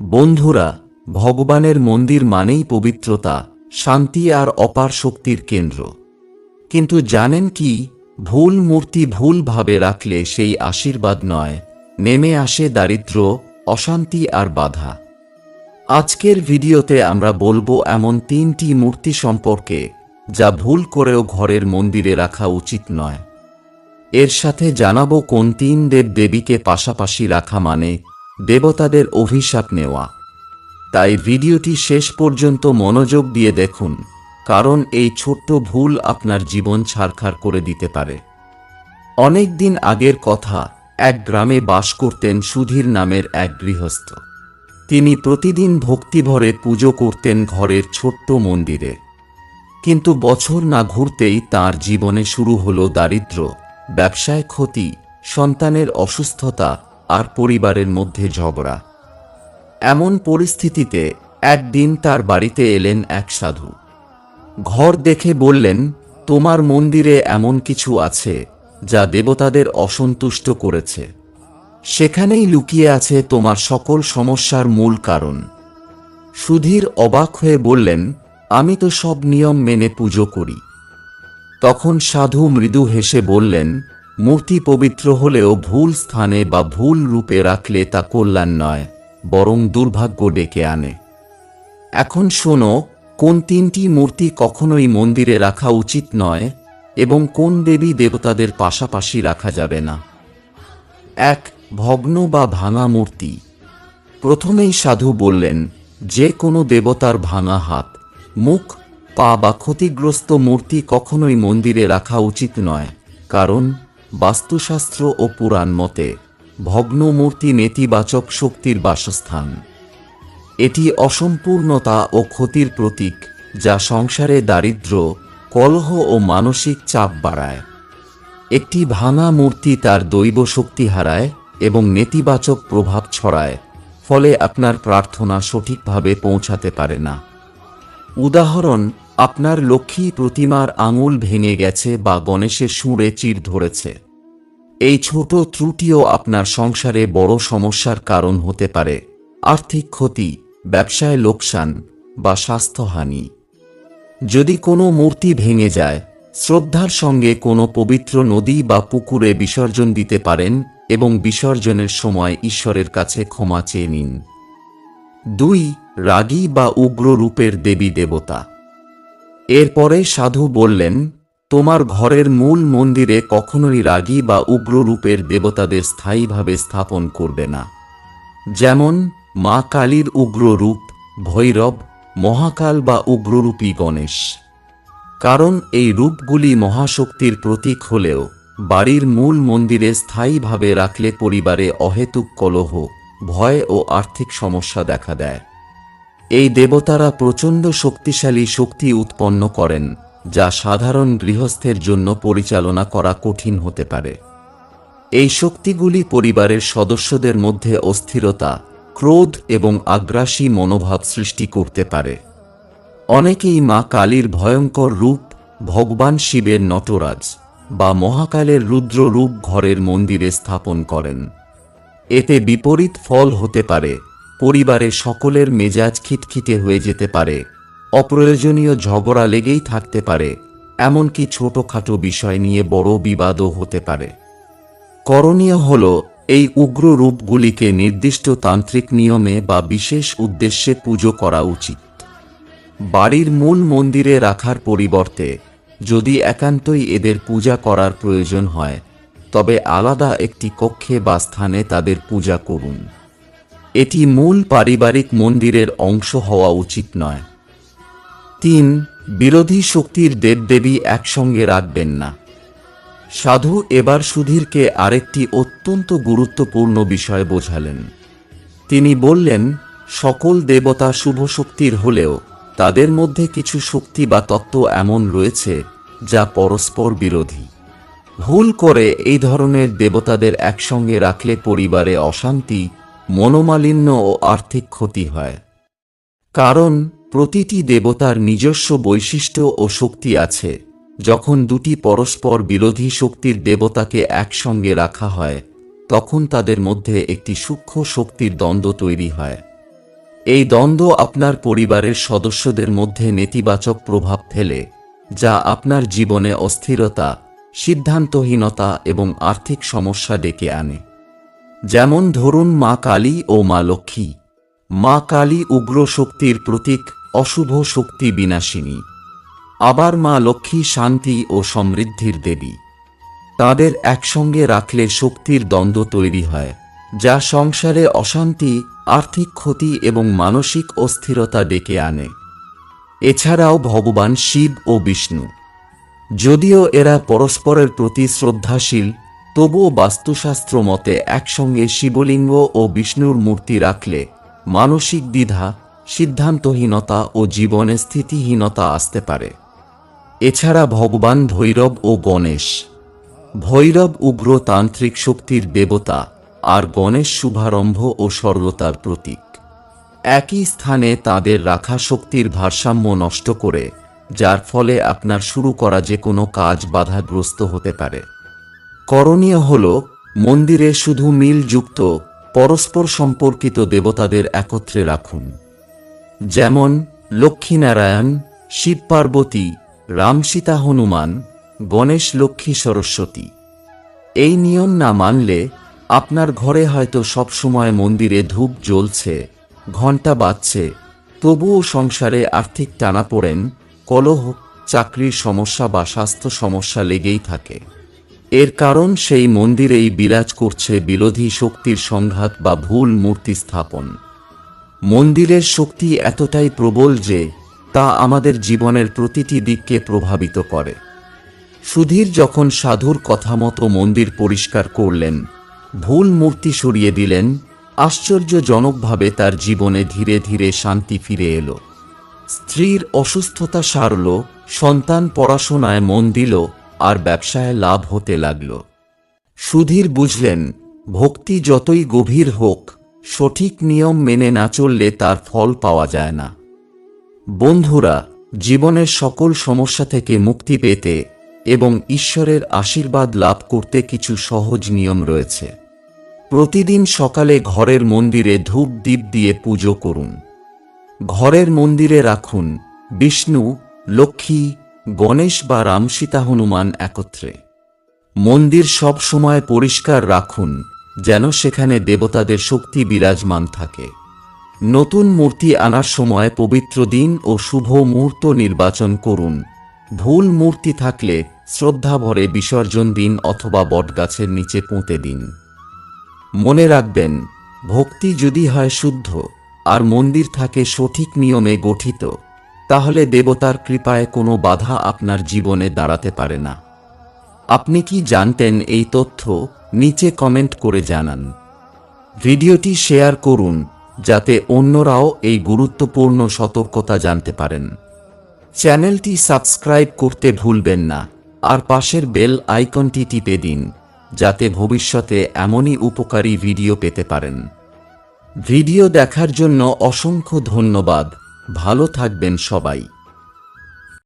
বন্ধুরা, ভগবানের মন্দির মানেই পবিত্রতা, শান্তি আর অপার শক্তির কেন্দ্র। কিন্তু জানেন কি, ভুল মূর্তি ভুলভাবে রাখলে সেই আশীর্বাদ নয়, নেমে আসে দারিদ্র, অশান্তি আর বাধা। আজকের ভিডিওতে আমরা বলব এমন তিনটি মূর্তি সম্পর্কে, যা ভুল করেও ঘরের মন্দিরে রাখা উচিত নয়। এর সাথে জানাব কোন তিন দেব দেবীকে পাশাপাশি রাখা মানে দেবতাদের অভিশাপ নেওয়া। তাই ভিডিওটি শেষ পর্যন্ত মনোযোগ দিয়ে দেখুন, কারণ এই ছোট্ট ভুল আপনার জীবন ছারখার করে দিতে পারে। অনেক দিন আগের কথা, এক গ্রামে বাস করতেন সুধীর নামের এক গৃহস্থ। তিনি প্রতিদিন ভক্তিভরে পুজো করতেন ঘরের ছোট্ট মন্দিরে। কিন্তু বছর না ঘুরতেই তার জীবনে শুরু হলো দারিদ্র্য, ব্যবসায় ক্ষতি, সন্তানের অসুস্থতা আর পরিবারের মধ্যে ঝগড়া। এমন পরিস্থিতিতে একদিন তার বাড়িতে এলেন এক সাধু। ঘর দেখে বললেন, তোমার মন্দিরে এমন কিছু আছে যা দেবতাদের অসন্তুষ্ট করেছে। সেখানেই লুকিয়ে আছে তোমার সকল সমস্যার মূল কারণ। সুধীর অবাক হয়ে বললেন, আমি তো সব নিয়ম মেনে পুজো করি। তখন সাধু মৃদু হেসে বললেন মূর্তি পবিত্র হলেও ভুল স্থানে বা ভুল রূপে রাখলে তা কল্যাণ নয়, বরং দুর্ভাগ্য ডেকে আনে। এখন শোনো, কোন তিনটি মূর্তি কখনোই মন্দিরে রাখা উচিত নয় এবং কোন দেবী দেবতাদের পাশাপাশি রাখা যাবে না। এক, ভগ্ন বা ভাঙা মূর্তি। প্রথমেই সাধু বললেন, যে কোনো দেবতার ভাঙা হাত, মুখ, পা বা ক্ষতিগ্রস্ত মূর্তি কখনোই মন্দিরে রাখা উচিত নয়, কারণ বাস্তুশাস্ত্র ও পুরাণ মতে ভগ্ন মূর্তি নেতিবাচক শক্তির বাসস্থান। এটি অসম্পূর্ণতা ও ক্ষতির প্রতীক যা সংসারে দারিদ্র কলহ ও মানসিক চাপ বাড়ায়। একটি ভাঙা মূর্তি তার দৈব শক্তি হারায় এবং নেতিবাচক প্রভাব ছড়ায়, ফলে আপনার প্রার্থনা সঠিকভাবে পৌঁছাতে পারে না। উদাহরণ আপনার লক্ষ্মী প্রতিমার আঙুল ভেঙে গেছে বা গণেশের সুরে চির ধরেছে। এই ছোট ত্রুটিও আপনার সংসারে বড় সমস্যার কারণ হতে পারে। আর্থিক ক্ষতি, ব্যবসায় লোকসান বা স্বাস্থ্যহানি। যদি কোনো মূর্তি ভেঙে যায়, শ্রদ্ধার সঙ্গে কোনো পবিত্র নদী বা পুকুরে বিসর্জন দিতে পারেন এবং বিসর্জনের সময় ঈশ্বরের কাছে ক্ষমা চেয়ে নিন। দুই, রাগী বা উগ্র রূপের দেবী দেবতা এরপরে সাধু বললেন, তোমার ঘরের মূল মন্দিরে কখনোই রাগী বা উগ্র রূপের দেবতাদের স্থায়ীভাবে স্থাপন করবে না। যেমন মা কালীর উগ্র রূপ ভৈরব, মহাকাল বা উগ্ররূপী গণেশ। কারণ এই রূপগুলি মহাশক্তির প্রতীক হলেও বাড়ির মূল মন্দিরে স্থায়ীভাবে রাখলে পরিবারে অহেতুক কলহ, ভয় ও আর্থিক সমস্যা দেখা দেয়। এই দেবতারা প্রচণ্ড শক্তিশালী শক্তি উৎপন্ন করেন, যা সাধারণ গৃহস্থের জন্য পরিচালনা করা কঠিন হতে পারে। এই শক্তিগুলি পরিবারের সদস্যদের মধ্যে অস্থিরতা, ক্রোধ এবং আগ্রাসী মনোভাব সৃষ্টি করতে পারে। অনেকেই মা কালীর ভয়ঙ্কর রূপ, ভগবান শিবের নটরাজ বা মহাকালের রুদ্র রূপ ঘরের মন্দিরে স্থাপন করেন। এতে বিপরীত ফল হতে পারে পরিবারে সকলের মেজাজ খিটখিটে হয়ে যেতে পারে। অপ্রয়োজনীয় ঝগড়া লেগেই থাকতে পারে। এমনকি ছোটখাটো বিষয় নিয়ে বড় বিবাদও হতে পারে। করণীয় হল, এই উগ্র রূপগুলিকে নির্দিষ্ট তান্ত্রিক নিয়মে বা বিশেষ উদ্দেশ্যে পুজো করা উচিত। বাড়ির মূল মন্দিরে রাখার পরিবর্তে, যদি একান্তই এদের পূজা করার প্রয়োজন হয়, তবে আলাদা একটি কক্ষে বা স্থানে তাদের পূজা করুন। এটি মূল পারিবারিক মন্দিরের অংশ হওয়া উচিত নয়। তিন, বিরোধী শক্তির দেবদেবী একসঙ্গে রাখবেন না। সাধু এবার সুধীরকে আরেকটি অত্যন্ত গুরুত্বপূর্ণ বিষয় বোঝালেন। তিনি বললেন, সকল দেবতা শুভ শক্তির হলেও তাদের মধ্যে কিছু শক্তি বা তত্ত্ব এমন রয়েছে যা পরস্পর বিরোধী। ভুল করে এই ধরনের দেবতাদের একসঙ্গে রাখলে পরিবারে অশান্তি মনোমালিন্য ও আর্থিক ক্ষতি হয়। কারণ, প্রতিটি দেবতার নিজস্ব বৈশিষ্ট্য ও শক্তি আছে। যখন দুটি পরস্পর বিরোধী শক্তির দেবতাকে একসঙ্গে রাখা হয়, তখন তাদের মধ্যে একটি সূক্ষ্ম শক্তির দ্বন্দ্ব তৈরি হয়। এই দ্বন্দ্ব আপনার পরিবারের সদস্যদের মধ্যে নেতিবাচক প্রভাব ফেলে, যা আপনার জীবনে অস্থিরতা, সিদ্ধান্তহীনতা এবং আর্থিক সমস্যা ডেকে আনে। যেমন ধরুন মা কালী ও মা লক্ষ্মী। মা কালী উগ্র শক্তির প্রতীক, অশুভ শক্তি বিনাশিনী। আবার মা লক্ষ্মী শান্তি ও সমৃদ্ধির দেবী। তাদের একসঙ্গে রাখলে শক্তির দ্বন্দ্ব তৈরি হয়, যা সংসারে অশান্তি, আর্থিক ক্ষতি এবং মানসিক অস্থিরতা ডেকে আনে। এছাড়াও ভগবান শিব ও বিষ্ণু। যদিও এরা পরস্পরের প্রতি শ্রদ্ধাশীল তবুও বাস্তুশাস্ত্র মতে একসঙ্গে শিবলিঙ্গ ও বিষ্ণুর মূর্তি রাখলে মানসিক দ্বিধা, সিদ্ধান্তহীনতা ও জীবনে স্থিতিহীনতা আসতে পারে। এছাড়া ভগবান ভৈরব ও গণেশ। ভৈরব উগ্র তান্ত্রিক শক্তির দেবতা আর গণেশ শুভারম্ভ ও সরলতার প্রতীক। একই স্থানে তাদের রাখা শক্তির ভারসাম্য নষ্ট করে, যার ফলে আপনার শুরু করা যে কোনো কাজ বাধাগ্রস্ত হতে পারে। করণীয় হল, মন্দিরে শুধু মিলযুক্ত, পরস্পর সম্পর্কিত দেবতাদের একত্রে রাখুন। যেমন, লক্ষ্মীনারায়ণ, শিব পার্বতী রাম সীতা হনুমান, গণেশ লক্ষ্মী সরস্বতী। এই নিয়ম না মানলে আপনার ঘরে হয়তো সবসময় মন্দিরে ধূপ জ্বলছে, ঘণ্টা বাজছে, তবুও সংসারে আর্থিক টানাপোড়েন, কলহ, চাকরির সমস্যা বা স্বাস্থ্য সমস্যা লেগেই থাকে। এর কারণ সেই মন্দিরেই বিরাজ করছে বিরোধী শক্তির সংঘাত বা ভুল মূর্তি স্থাপন। মন্দিরের শক্তি এতটাই প্রবল যে, তা আমাদের জীবনের প্রতিটি দিককে প্রভাবিত করে। সুধীর যখন সাধুর কথা মতো মন্দির পরিষ্কার করলেন, ভুল মূর্তি সরিয়ে দিলেন, আশ্চর্যজনকভাবে তার জীবনে ধীরে ধীরে শান্তি ফিরে এলো। স্ত্রীর অসুস্থতা সারল, সন্তান পড়াশোনায় মন দিল আর ব্যবসায় লাভ হতে লাগল। সুধীর বুঝলেন, ভক্তি যতই গভীর হোক, সঠিক নিয়ম মেনে না চললে তার ফল পাওয়া যায় না। বন্ধুরা, জীবনের সকল সমস্যা থেকে মুক্তি পেতে এবং ঈশ্বরের আশীর্বাদ লাভ করতে কিছু সহজ নিয়ম রয়েছে। প্রতিদিন সকালে ঘরের মন্দিরে ধূপ দ্বীপ দিয়ে পুজো করুন। ঘরের মন্দিরে রাখুন, বিষ্ণু, লক্ষ্মী গণেশ বা রাম সীতা হনুমান একত্রে। মন্দির সব সময় পরিষ্কার রাখুন, যেন সেখানে দেবতাদের শক্তি বিরাজমান থাকে। নতুন মূর্তি আনার সময় পবিত্র দিন ও শুভ মুহূর্ত নির্বাচন করুন। ভুল মূর্তি থাকলে শ্রদ্ধা ভরে বিসর্জন দিন অথবা বটগাছের নিচে পুঁতে দিন। মনে রাখবেন, ভক্তি যদি হয় শুদ্ধ, আর মন্দির থাকে সঠিক নিয়মে গঠিত। তাহলে দেবতার কৃপায় কোনো বাধা আপনার জীবনে দাঁড়াতে পারে না। আপনি কি জানতেন এই তথ্য? নিচে কমেন্ট করে জানান। ভিডিওটি শেয়ার করুন, যাতে অন্যরাও এই গুরুত্বপূর্ণ সতর্কতা জানতে পারেন। চ্যানেলটি সাবস্ক্রাইব করতে ভুলবেন না, আর পাশের বেল আইকনটি টিপে দিন, যাতে ভবিষ্যতে এমনই উপকারী ভিডিও পেতে পারেন। ভিডিও দেখার জন্য অসংখ্য ধন্যবাদ। ভালো থাকবেন সবাই।